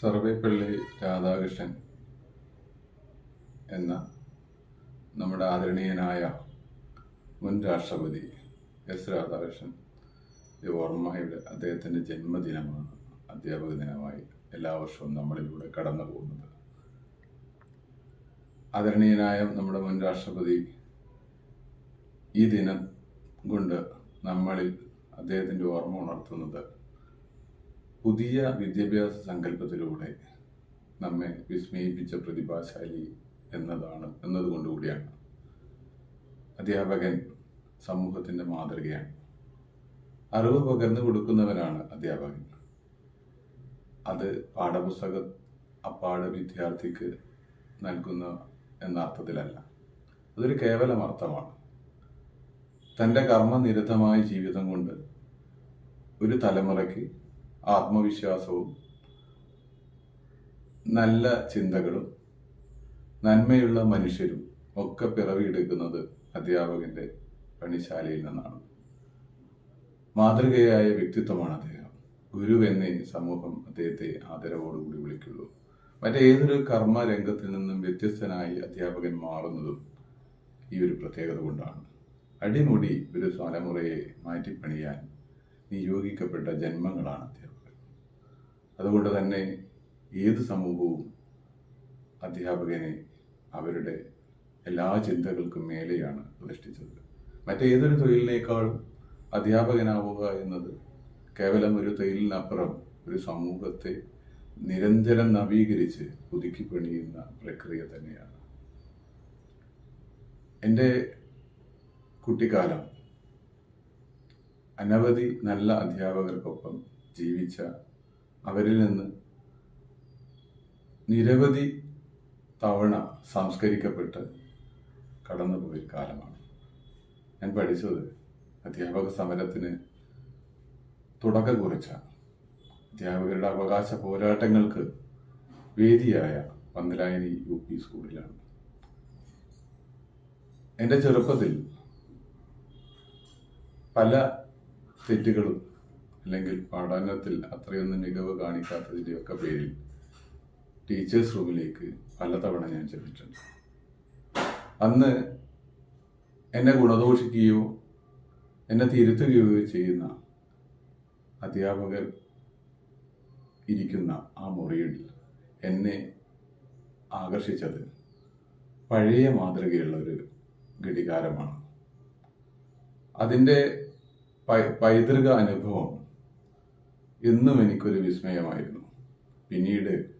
സർവേപ്പള്ളി രാധാകൃഷ്ണൻ എന്ന നമ്മുടെ ആദരണീയനായ മുൻ രാഷ്ട്രപതി എസ് രാധാകൃഷ്ണൻ ഈ ഓർമ്മയുടെ അദ്ദേഹത്തിന്റെ ജന്മദിനമാണ് അധ്യാപക ദിനമായി എല്ലാ വർഷവും നമ്മളിലൂടെ കടന്നു പോകുന്നത്. ആദരണീയനായ നമ്മുടെ മുൻ രാഷ്ട്രപതി ഈ ദിനം കൊണ്ട് നമ്മളിൽ അദ്ദേഹത്തിന്റെ ഓർമ്മ ഉണർത്തുന്നത് പുതിയ വിദ്യാഭ്യാസ സങ്കല്പത്തിലൂടെ നമ്മെ വിസ്മയിപ്പിച്ച പ്രതിഭാശാലി എന്നതാണ് എന്നതുകൊണ്ടുകൂടിയാണ്. അധ്യാപകൻ സമൂഹത്തിന്റെ മാതൃകയാണ്. അറിവ് പകർന്നു കൊടുക്കുന്നവനാണ് അധ്യാപകൻ. അത് പാഠപുസ്തക അപ്പാട് വിദ്യാർത്ഥിക്ക് നൽകുന്ന എന്ന അർത്ഥത്തിലല്ല അതൊരു കേവലം അർത്ഥമാണ് തന്റെ കർമ്മനിരതമായ ജീവിതം കൊണ്ട് ഒരു തലമുറയ്ക്ക് ആത്മവിശ്വാസവും നല്ല ചിന്തകളും നന്മയുള്ള മനുഷ്യരും ഒക്കെ പിറവിയെടുക്കുന്നത് അധ്യാപകന്റെ പണിശാലയിൽ നിന്നാണ്. മാതൃകയായ വ്യക്തിത്വമാണ് അദ്ദേഹം. ഗുരു എന്നേ സമൂഹം അദ്ദേഹത്തെ ആദരവോടുകൂടി വിളിക്കുള്ളൂ മറ്റേതൊരു കർമ്മ രംഗത്തിൽ നിന്നും വ്യത്യസ്തനായി അധ്യാപകൻ മാറുന്നതും ഈ ഒരു പ്രത്യേകത കൊണ്ടാണ്. അടിമുടി ഒരു തലമുറയെ മാറ്റിപ്പണിയാൻ നിയോഗിക്കപ്പെട്ട ജന്മങ്ങളാണ് അധ്യാപകർ അതുകൊണ്ട് തന്നെ ഏത് സമൂഹവും അധ്യാപകനെ അവരുടെ എല്ലാ ചിന്തകൾക്കും മേലെയാണ് പ്രതിഷ്ഠിച്ചത്. മറ്റേതൊരു തൊഴിലിനേക്കാളും അധ്യാപകനാവുക എന്നത് കേവലം ഒരു തൊഴിലിനപ്പുറം ഒരു സമൂഹത്തെ നിരന്തരം നവീകരിച്ച് പുതുക്കി പണിയുന്ന പ്രക്രിയ തന്നെയാണ്. എന്റെ കുട്ടിക്കാലം അനവധി നല്ല അധ്യാപകർക്കൊപ്പം ജീവിച്ച അവരിൽ നിന്ന് നിരവധി തവണ സംസ്കരിക്കപ്പെട്ട് കടന്നുപോയ കാലമാണ്. ഞാൻ പഠിച്ചത് അധ്യാപക സമരത്തിന് തുടക്കം കുറിച്ച അധ്യാപകരുടെ അവകാശ പോരാട്ടങ്ങൾക്ക് വേദിയായ പന്തലായനി യു പി സ്കൂളിലാണ്. എന്റെ ചെറുപ്പത്തിൽ പല തെറ്റുകളും അല്ലെങ്കിൽ പഠനത്തിൽ അത്രയൊന്നും മികവ് കാണിക്കാത്തതിന്റെയൊക്കെ പേരിൽ ടീച്ചേഴ്സ് റൂമിലേക്ക് പലതവണ ഞാൻ ചെന്നിട്ടുണ്ട്. അന്ന് എന്നെ ഗുണദോഷിക്കുകയോ എന്നെ തിരുത്തുകയോ ചെയ്യുന്ന അധ്യാപകർ ഇരിക്കുന്ന ആ മുറിയിൽ എന്നെ ആകർഷിച്ചത് പഴയ മാതൃകയുള്ള ഒരു ഘടികാരമാണ്. അതിന്റെ പൈതൃക അനുഭവം എന്നും എനിക്കൊരു വിസ്മയമായിരുന്നു. പിന്നീട്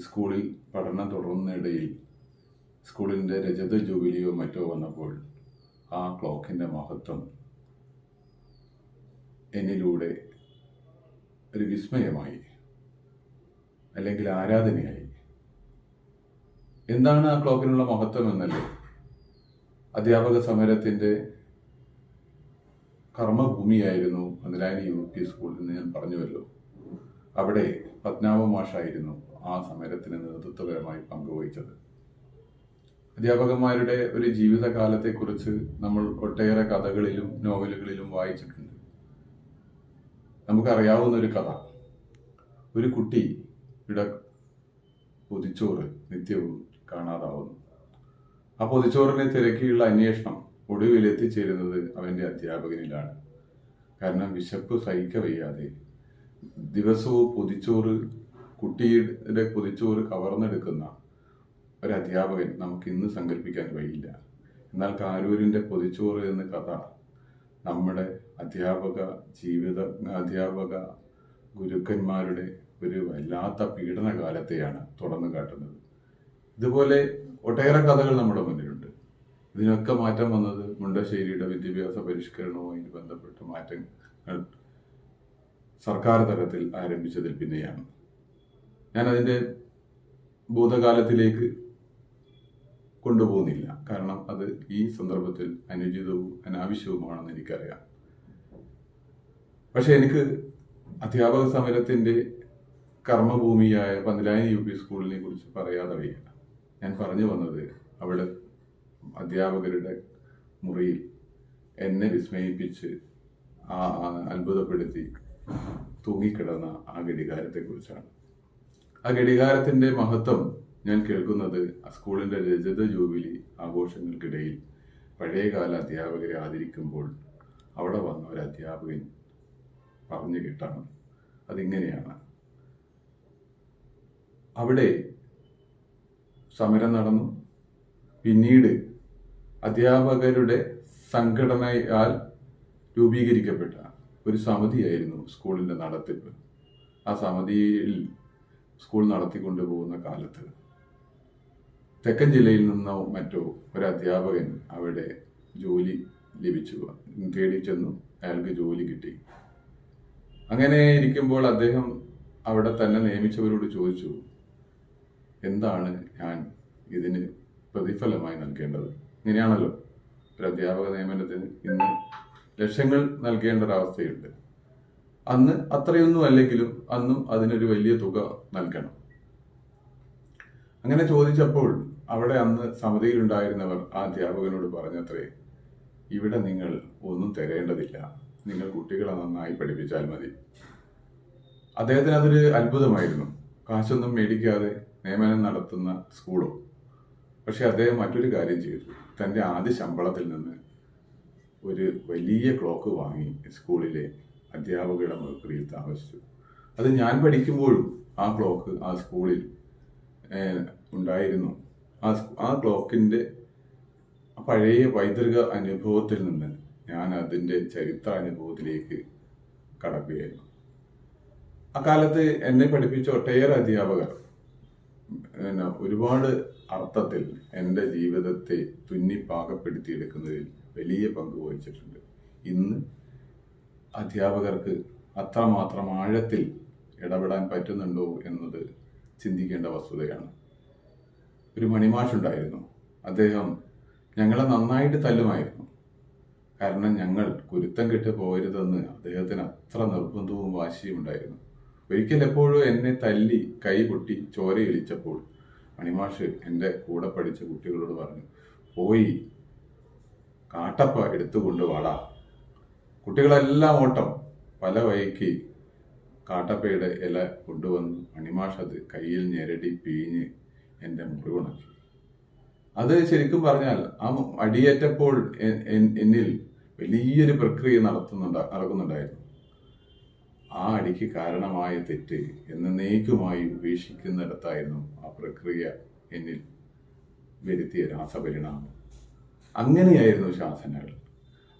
സ്കൂളിൽ പഠനം തുടർന്നതിനിടയിൽ സ്കൂളിന്റെ രജത ജൂബിലിയോ മറ്റോ വന്നപ്പോൾ ആ ക്ലോക്കിന്റെ മഹത്വം എന്നിലൂടെ ഒരു വിസ്മയമായി അല്ലെങ്കിൽ ആരാധനയായി. എന്താണ് ആ ക്ലോക്കിനുള്ള മഹത്വം എന്നല്ലേ? അധ്യാപക സമരത്തിന്റെ കർമ്മഭൂമിയായിരുന്നു മതിലായനി യു പി സ്കൂൾ എന്ന് ഞാൻ പറഞ്ഞുവല്ലോ. അവിടെ പത്നാഭ മാഷായിരുന്നു ആ സമരത്തിന് നേതൃത്വപരമായി പങ്കുവഹിച്ചത്. അധ്യാപകന്മാരുടെ ഒരു ജീവിതകാലത്തെക്കുറിച്ച് നമ്മൾ ഒട്ടേറെ കഥകളിലും നോവലുകളിലും വായിച്ചിട്ടുണ്ട്. നമുക്കറിയാവുന്ന ഒരു കഥ. ഒരു കുട്ടി കുട്ടിയുടെ പൊതിച്ചോറ് നിത്യവും കാണാതാവുന്നു. ആ പൊതിച്ചോറിനെ തിരക്കിയുള്ള അന്വേഷണം ഒടുവിൽ എത്തിച്ചേരുന്നത് അവന്റെ അധ്യാപകനിലാണ്. കാരണം വിശപ്പ് സഹിക്ക വയ്യാതെ ദിവസവും പൊതിച്ചോറ് കുട്ടിയുടെ പൊതിച്ചോറ് കവർന്നെടുക്കുന്ന ഒരു അധ്യാപകൻ നമുക്ക് ഇന്ന് സങ്കല്പിക്കാൻ കഴിയില്ല. എന്നാൽ കാരൂരിന്റെ പൊതിച്ചോറ് എന്ന കഥ നമ്മുടെ അധ്യാപക ജീവിത അധ്യാപക ഗുരുക്കന്മാരുടെ ഒരു വല്ലാത്ത പീഡനകാലത്തെയാണ് തുറന്നു കാട്ടുന്നത്. ഇതുപോലെ ഒട്ടേറെ കഥകൾ നമ്മുടെ മുന്നിലുണ്ട്. ഇതിനൊക്കെ മാറ്റം വന്നത് മുണ്ടശ്ശേരിയുടെ വിദ്യാഭ്യാസ പരിഷ്കരണവുമായി ബന്ധപ്പെട്ട മാറ്റങ്ങൾ സർക്കാർ തലത്തിൽ ആരംഭിച്ചതിൽ പിന്നെയാണ്. ഞാൻ അതിന്റെ ഭൂതകാലത്തിലേക്ക് കൊണ്ടുപോകുന്നില്ല. കാരണം അത് ഈ സന്ദർഭത്തിൽ അനുചിതവും അനാവശ്യവുമാണെന്ന് എനിക്കറിയാം. പക്ഷെ എനിക്ക് അധ്യാപക സമരത്തിന്റെ കർമ്മഭൂമിയായ പന്തിലായനി യു പി സ്കൂളിനെ കുറിച്ച് പറയാതെ വയ്യ ഞാൻ പറഞ്ഞു വന്നത് അവിടെ അധ്യാപകരുടെ മുറിയിൽ എന്നെ വിസ്മയിപ്പിച്ച് ആ അത്ഭുതപ്പെടുത്തി തൂങ്ങിക്കിടന്ന ആ ഘടികാരത്തെക്കുറിച്ചാണ്. ആ ഘടികാരത്തിന്റെ മഹത്വം ഞാൻ കേൾക്കുന്നത് ആ സ്കൂളിന്റെ രജത ജൂബിലി ആഘോഷങ്ങൾക്കിടയിൽ പഴയകാല അധ്യാപകരെ ആദരിക്കുമ്പോൾ അവിടെ വന്ന ഒരു അധ്യാപകൻ പറഞ്ഞു കേട്ടാണ്. അതിങ്ങനെയാണ്. അവിടെ സമരം നടന്നു. പിന്നീട് അധ്യാപകരുടെ സംഘടനയാൽ രൂപീകരിക്കപ്പെട്ട ഒരു സമിതിയായിരുന്നു സ്കൂളിന്റെ നടത്തിപ്പ്. ആ സമിതിയിൽ സ്കൂൾ നടത്തിക്കൊണ്ടുപോകുന്ന കാലത്ത് തെക്കൻ ജില്ലയിൽ നിന്നോ മറ്റോ ഒരു അധ്യാപകൻ അവിടെ ജോലി ലഭിച്ചു. തേടി ചെന്നു അയാൾക്ക് ജോലി കിട്ടി. അങ്ങനെ ഇരിക്കുമ്പോൾ അദ്ദേഹം അവിടെ തന്നെ നിയമിച്ചവരോട് ചോദിച്ചു എന്താണ് ഞാൻ ഇതിന് പ്രതിഫലമായി നൽകേണ്ടത്? ഇങ്ങനെയാണല്ലോ ഒരു അധ്യാപക നിയമനത്തിന് ഇന്ന് ലക്ഷങ്ങൾ നൽകേണ്ട ഒരവസ്ഥയുണ്ട് അന്ന് അത്രയൊന്നും അല്ലെങ്കിലും അന്നും അതിനൊരു വലിയ തുക നൽകണം. അങ്ങനെ ചോദിച്ചപ്പോൾ അവിടെ അന്ന് സമിതിയിലുണ്ടായിരുന്നവർ ആ അധ്യാപകനോട് പറഞ്ഞത്രേ ഇവിടെ നിങ്ങൾ ഒന്നും തരേണ്ടതില്ല. നിങ്ങൾ കുട്ടികളെ നന്നായി പഠിപ്പിച്ചാൽ മതി. അദ്ദേഹത്തിന് അതൊരു അത്ഭുതമായിരുന്നു. കാശൊന്നും മേടിക്കാതെ നിയമനം നടത്തുന്ന സ്കൂളോ. പക്ഷെ അദ്ദേഹം മറ്റൊരു കാര്യം ചെയ്തു. തന്റെ ആദ്യ ശമ്പളത്തിൽ നിന്ന് ഒരു വലിയ ക്ലോക്ക് വാങ്ങി സ്കൂളിലെ അധ്യാപകരുടെ മുറിയിൽ താമസിച്ചു. അത് ഞാൻ പഠിക്കുമ്പോഴും ആ ക്ലോക്ക് ആ സ്കൂളിൽ ഉണ്ടായിരുന്നു. ആ ആ ക്ലോക്കിന്റെ പഴയ പൈതൃക അനുഭവത്തിൽ നിന്ന് ഞാൻ അതിന്റെ ചരിത്ര അനുഭവത്തിലേക്ക് കടക്കുകയായിരുന്നു. അക്കാലത്ത് എന്നെ പഠിപ്പിച്ച ഒട്ടേറെ അധ്യാപകർ പിന്നെ ഒരുപാട് അർത്ഥത്തിൽ എന്റെ ജീവിതത്തെ തുന്നി പാകപ്പെടുത്തിയെടുക്കുന്നതിൽ വലിയ പങ്ക് വഹിച്ചിട്ടുണ്ട്. ഇന്ന് അധ്യാപകർക്ക് അത്രമാത്രം ആഴത്തിൽ ഇടപെടാൻ പറ്റുന്നുണ്ടോ എന്നത് ചിന്തിക്കേണ്ട വസ്തുതയാണ്. ഒരു മണിമാഷുണ്ടായിരുന്നു. അദ്ദേഹം ഞങ്ങളെ നന്നായിട്ട് തല്ലുമായിരുന്നു. കാരണം ഞങ്ങൾ കുരുത്തം കെട്ട് പോകരുതെന്ന് അദ്ദേഹത്തിന് അത്ര നിർബന്ധവും വാശിയും ഉണ്ടായിരുന്നു. ഒരിക്കൽ എപ്പോഴും എന്നെ തല്ലി കൈ പൊട്ടി ചോരയൊലിച്ചപ്പോൾ മണിമാഷ് എന്റെ കൂടെ പഠിച്ച കുട്ടികളോട് പറഞ്ഞു പോയി കാട്ടപ്പ എടുത്തുകൊണ്ട് വാടാ. കുട്ടികളെല്ലാം ഓട്ടം. പല വഴിക്ക് കാട്ടപ്പയുടെ ഇല കൊണ്ടുവന്ന് മണിമാഷ് അത് കയ്യിൽ ഞെരടി പിഴിഞ്ഞ് എന്റെ മുറിവുണക്കി അത് ശരിക്കും പറഞ്ഞാൽ ആ അടിയേറ്റപ്പോൾ എന്നിൽ വലിയൊരു പ്രക്രിയ നടത്തുന്നുണ്ട് നടക്കുന്നുണ്ടായിരുന്നു. ആ അടിക്ക് കാരണമായ തെറ്റ് എന്നേക്കുമായി ഉപേക്ഷിക്കുന്നിടത്തായിരുന്നു ആ പ്രക്രിയ എന്നിൽ വരുത്തിയ രാസപരിണാമം. അങ്ങനെയായിരുന്നു ശാസനകൾ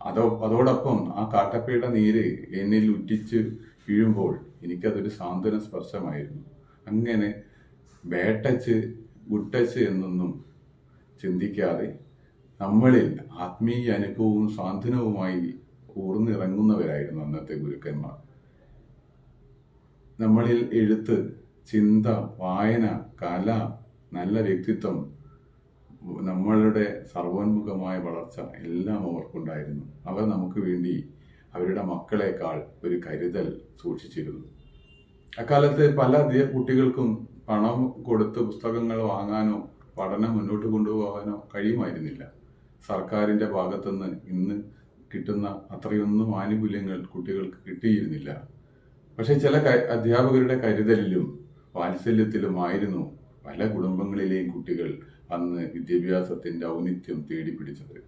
അതോ അതോടൊപ്പം ആ കാട്ടപ്പയുടെ നീര് എന്നിൽ ഉറ്റിച്ച് വീഴുമ്പോൾ എനിക്കതൊരു സാന്ത്വന സ്പർശമായിരുന്നു. അങ്ങനെ വേട്ടച്ച് ഗുട്ടച്ച് എന്നൊന്നും ചിന്തിക്കാതെ നമ്മളിൽ ആത്മീയ അനുഭവവും സാന്ത്വനവുമായി ഊർന്നിറങ്ങുന്നവരായിരുന്നു അന്നത്തെ ഗുരുക്കന്മാർ. നമ്മളിൽ എഴുത്ത് ചിന്ത വായന കല നല്ല വ്യക്തിത്വം നമ്മളുടെ സർവോന്മുഖമായ വളർച്ച എല്ലാം അവർക്കുണ്ടായിരുന്നു. അവർ നമുക്ക് വേണ്ടി അവരുടെ മക്കളെക്കാൾ ഒരു കരുതൽ സൂക്ഷിച്ചിരുന്നു. അക്കാലത്ത് പല കുട്ടികൾക്കും പണം കൊടുത്ത് പുസ്തകങ്ങൾ വാങ്ങാനോ പഠനം മുന്നോട്ട് കൊണ്ടുപോകാനോ കഴിയുമായിരുന്നില്ല. സർക്കാരിന്റെ ഭാഗത്തുനിന്ന് ഇന്ന് കിട്ടുന്ന അത്രയൊന്നും ആനുകൂല്യങ്ങൾ കുട്ടികൾക്ക് കിട്ടിയിരുന്നില്ല. പക്ഷെ ചില അധ്യാപകരുടെ കരുതലിലും വാത്സല്യത്തിലുമായിരുന്നു പല കുടുംബങ്ങളിലെയും കുട്ടികൾ അന്ന് വിദ്യാഭ്യാസത്തിന്റെ ഔന്നിത്യം തേടി പിടിച്ചത്.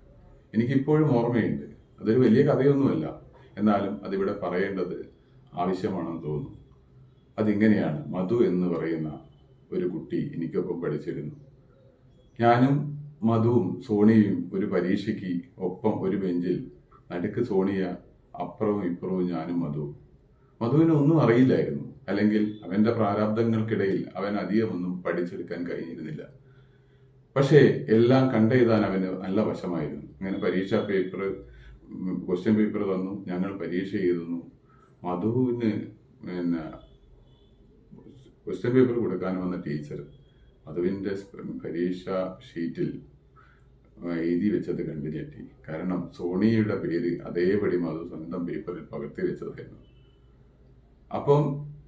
എനിക്കിപ്പോഴും ഓർമ്മയുണ്ട്. അതൊരു വലിയ കഥയൊന്നുമല്ല. എന്നാലും അതിവിടെ പറയേണ്ടത് ആവശ്യമാണെന്ന് തോന്നുന്നു. അതിങ്ങനെയാണ് മധു എന്ന് പറയുന്ന ഒരു കുട്ടി എനിക്കൊപ്പം പഠിച്ചിരുന്നു. ഞാനും മധുവും സോണിയയും ഒരു പരീക്ഷയ്ക്ക് ഒപ്പം ഒരു ബെഞ്ചിൽ നടുക്ക് സോണിയ അപ്പുറവും ഇപ്പുറവും ഞാനും മധു. മധുവിന് ഒന്നും അറിയില്ലായിരുന്നു. അല്ലെങ്കിൽ അവന്റെ പ്രാരാബ്ദങ്ങൾക്കിടയിൽ അവൻ അധികമൊന്നും പഠിച്ചെടുക്കാൻ കഴിഞ്ഞിരുന്നില്ല. പക്ഷേ എല്ലാം കണ്ടെഴുതാൻ അവന് നല്ല വശമായിരുന്നു. അങ്ങനെ പരീക്ഷാ പേപ്പർ ക്വസ്റ്റ്യൻ പേപ്പർ തന്നു. ഞങ്ങൾ പരീക്ഷ എഴുതുന്നു. മധുവിന് പിന്നെ ക്വസ്റ്റ്യൻ പേപ്പർ കൊടുക്കാൻ വന്ന ടീച്ചർ മധുവിന്റെ പരീക്ഷ ഷീറ്റിൽ എഴുതി വെച്ചത് കണ്ടു ഞെട്ടി. കാരണം സോണിയുടെ പേര് അതേപടി മധു സ്വന്തം പേപ്പറിൽ പകർത്തി വെച്ചതായിരുന്നു. അപ്പം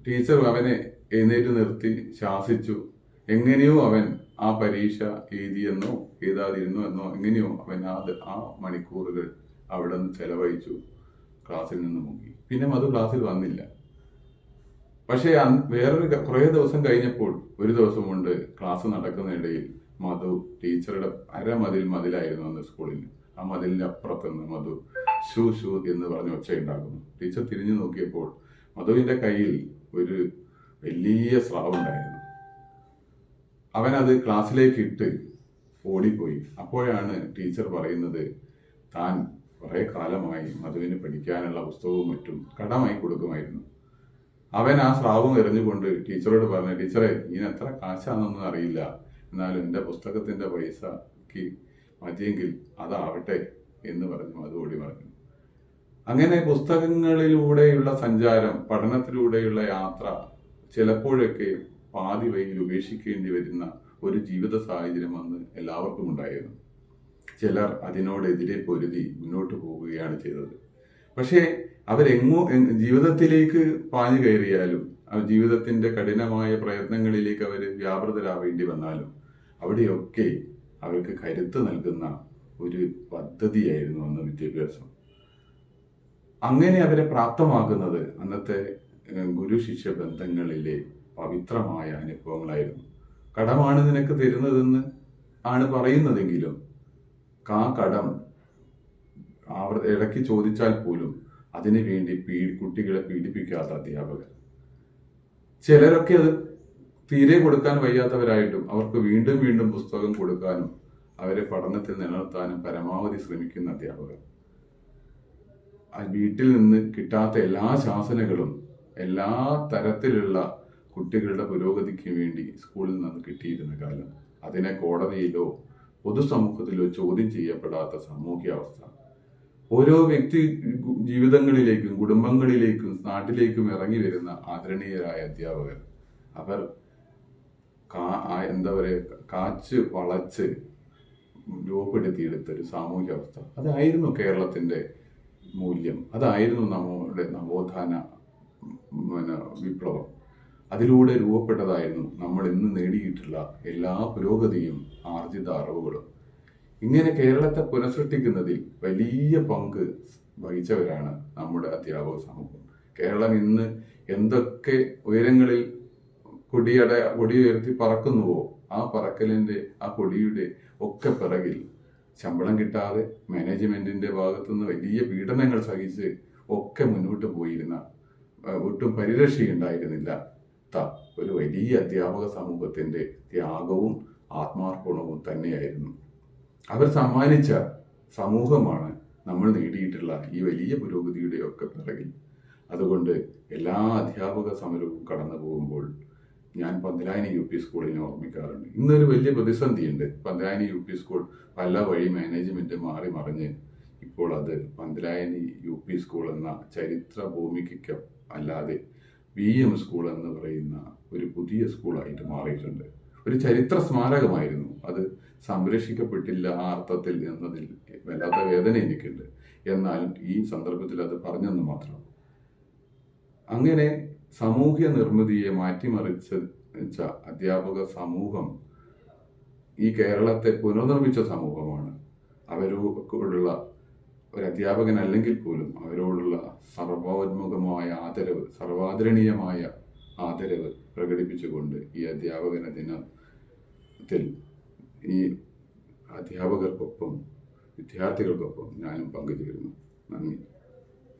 ടീച്ചർ അവനെ എഴുന്നേറ്റ് നിർത്തി ശാസിച്ചു. എങ്ങനെയോ അവൻ ആ പരീക്ഷ എഴുതിയെന്നോ എഴുതാതിരുന്നു എന്നോ എങ്ങനെയോ അവൻ ആ ആ മണിക്കൂറുകൾ അവിടെ നിന്ന് ചെലവഴിച്ചു. ക്ലാസ്സിൽ നിന്ന് മുങ്ങി. പിന്നെ മധു ക്ലാസ്സിൽ വന്നില്ല. പക്ഷേ വേറൊരു കുറേ ദിവസം കഴിഞ്ഞപ്പോൾ ഒരു ദിവസം കൊണ്ട് ക്ലാസ് നടക്കുന്നതിനിടയിൽ മധു ടീച്ചറുടെ അരമതിൽ മതിലായിരുന്നു അന്ന് സ്കൂളിൽ. ആ മതിലിന്റെ അപ്പുറത്ത് നിന്ന് മധു ഷൂ ഷൂ എന്ന് പറഞ്ഞ് ഒച്ചയുണ്ടാക്കുന്നു. ടീച്ചർ തിരിഞ്ഞു നോക്കിയപ്പോൾ മധുവിന്റെ കയ്യിൽ ഒരു വലിയ സ്രാവ് ഉണ്ടായിരുന്നു. അവൻ അത് ക്ലാസ്സിലേക്ക് ഇട്ട് ഓടിപ്പോയി. അപ്പോഴാണ് ടീച്ചർ പറയുന്നത് താൻ കുറെ കാലമായി മധുവിന് പഠിക്കാനുള്ള പുസ്തകവും മറ്റും കടമായി കൊടുക്കുമായിരുന്നു. അവൻ ആ സ്രാവും എറിഞ്ഞുകൊണ്ട് ടീച്ചറോട് പറഞ്ഞു ടീച്ചറെ ഇനി എത്ര കാശാണെന്നൊന്നും അറിയില്ല. എന്നാലും എന്റെ പുസ്തകത്തിന്റെ പൈസക്ക് മതിയെങ്കിൽ അതാവട്ടെ എന്ന് പറഞ്ഞു മധു ഓടി പറഞ്ഞു അങ്ങനെ പുസ്തകങ്ങളിലൂടെയുള്ള സഞ്ചാരം പഠനത്തിലൂടെയുള്ള യാത്ര ചിലപ്പോഴൊക്കെ പാതി വഴിയിൽ ഉപേക്ഷിക്കേണ്ടി വരുന്ന ഒരു ജീവിത സാഹചര്യം അന്ന് എല്ലാവർക്കും ഉണ്ടായിരുന്നു ചിലർ അതിനോടെതിരെ പൊരുതി മുന്നോട്ട് പോവുകയാണ് ചെയ്തത്. പക്ഷേ അവരെങ്ങോ ജീവിതത്തിലേക്ക് പാഞ്ഞു കയറിയാലും ജീവിതത്തിന്റെ കഠിനമായ പ്രയത്നങ്ങളിലേക്ക് അവർ വ്യാപൃതരാവേണ്ടി വന്നാലും അവിടെയൊക്കെ അവർക്ക് കരുത്ത് നൽകുന്ന ഒരു പദ്ധതിയായിരുന്നു അന്ന് വിദ്യാഭ്യാസം. അങ്ങനെ അവരെ പ്രാപ്തമാക്കുന്നത് അന്നത്തെ ഗുരു ശിഷ്യ ബന്ധങ്ങളിലെ പവിത്രമായ അനുഭവങ്ങളായിരുന്നു. കടമാണ് നിനക്ക് തരുന്നതെന്ന് ആണ് പറയുന്നതെങ്കിലും ആ കടം അവർ ഇടയ്ക്ക് ചോദിച്ചാൽ പോലും അതിനു വേണ്ടി പീ കുട്ടികളെ പീഡിപ്പിക്കാത്ത അധ്യാപകർ ചിലരൊക്കെ അത് തീരെ കൊടുക്കാൻ വയ്യാത്തവരായിട്ടും അവർക്ക് വീണ്ടും വീണ്ടും പുസ്തകം കൊടുക്കാനും അവരെ പഠനത്തിൽ നിലനിർത്താനും പരമാവധി ശ്രമിക്കുന്ന അധ്യാപകർ വീട്ടിൽ നിന്ന് കിട്ടാത്ത എല്ലാ ശാസനകളും എല്ലാ തരത്തിലുള്ള കുട്ടികളുടെ പുരോഗതിക്ക് വേണ്ടി സ്കൂളിൽ നിന്ന് കിട്ടിയിരുന്ന കാലം. അതിനെ കോടതിയിലോ പൊതുസമൂഹത്തിലോ ചോദ്യം ചെയ്യപ്പെടാത്ത സാമൂഹ്യാവസ്ഥ. ഓരോ വ്യക്തി ജീവിതങ്ങളിലേക്കും കുടുംബങ്ങളിലേക്കും നാട്ടിലേക്കും ഇറങ്ങി വരുന്ന ആദരണീയരായ അധ്യാപകർ. അവർ എന്താ പറയുക കാച്ച് വളച്ച് രൂപപ്പെടുത്തിയെടുത്തൊരു സാമൂഹ്യാവസ്ഥ. അതായിരുന്നു കേരളത്തിന്റെ മൂല്യം. അതായിരുന്നു നമ്മുടെ നവോത്ഥാന വിപ്ലവം. അതിലൂടെ രൂപപ്പെട്ടതായിരുന്നു നമ്മൾ ഇന്ന് നേടിയിട്ടുള്ള എല്ലാ പുരോഗതിയും ആർജിത അറിവുകളും. ഇങ്ങനെ കേരളത്തെ പുനഃസൃഷ്ടിക്കുന്നതിൽ വലിയ പങ്ക് വഹിച്ചവരാണ് നമ്മുടെ അധ്യാപക സമൂഹം. കേരളം ഇന്ന് എന്തൊക്കെ ഉയരങ്ങളിൽ കൊടിയട കൊടി ഉയർത്തി പറക്കുന്നുവോ ആ പറക്കലിന്റെ ആ കൊടിയുടെ ഒക്കെ പിറകിൽ ശമ്പളം കിട്ടാതെ മാനേജ്മെന്റിന്റെ ഭാഗത്തുനിന്ന് വലിയ പീഡനങ്ങൾ സഹിച്ച് ഒക്കെ മുന്നോട്ട് പോയിരുന്ന ഒട്ടും പരിരക്ഷയുണ്ടായിരുന്നില്ല. ഒരു വലിയ അധ്യാപക സമൂഹത്തിന്റെ ത്യാഗവും ആത്മാർപ്പണവും തന്നെയായിരുന്നു. അവർ സമ്മാനിച്ച സമൂഹമാണ് നമ്മൾ നേടിയിട്ടുള്ള ഈ വലിയ പുരോഗതിയുടെ ഒക്കെ പിറകിൽ. അതുകൊണ്ട് എല്ലാ അധ്യാപക സമരവും കടന്നു പോകുമ്പോൾ ഞാൻ പന്തലായനി യു പി സ്കൂളിനെ ഓർമ്മിക്കാറുണ്ട്. ഇന്നൊരു വലിയ പ്രതിസന്ധിയുണ്ട്. പന്തലായനി യു പി സ്കൂൾ പല വഴി മാനേജ്മെന്റ് മാറി മറിഞ്ഞ് ഇപ്പോൾ അത് പന്തലായനി യു പി സ്കൂൾ എന്ന ചരിത്ര ഭൂമിക്ക് അല്ലാതെ വി എം സ്കൂൾ എന്ന് പറയുന്ന ഒരു പുതിയ സ്കൂളായിട്ട് മാറിയിട്ടുണ്ട്. ഒരു ചരിത്ര സ്മാരകമായിരുന്നു. അത് സംരക്ഷിക്കപ്പെട്ടില്ല ആ അർത്ഥത്തിൽ എന്നതിൽ വല്ലാത്ത വേദന എനിക്കുണ്ട്. എന്നാലും ഈ സന്ദർഭത്തിൽ അത് പറഞ്ഞെന്ന് മാത്രം. അങ്ങനെ സാമൂഹ്യ നിർമ്മിതിയെ മാറ്റിമറിച്ച ച്ച അധ്യാപക സമൂഹം ഈ കേരളത്തെ പുനർനിർമ്മിച്ച സമൂഹമാണ്. അവരോടുള്ള ഒരു അധ്യാപകൻ അല്ലെങ്കിൽ പോലും അവരോടുള്ള സർവോന്മുഖമായ ആദരവ് സർവാദരണീയമായ ആദരവ് പ്രകടിപ്പിച്ചുകൊണ്ട് ഈ അധ്യാപകന ദിനത്തിൽ ഈ അധ്യാപകർക്കൊപ്പം വിദ്യാർത്ഥികൾക്കൊപ്പം ഞാനും പങ്കുചേരുന്നു. നന്ദി.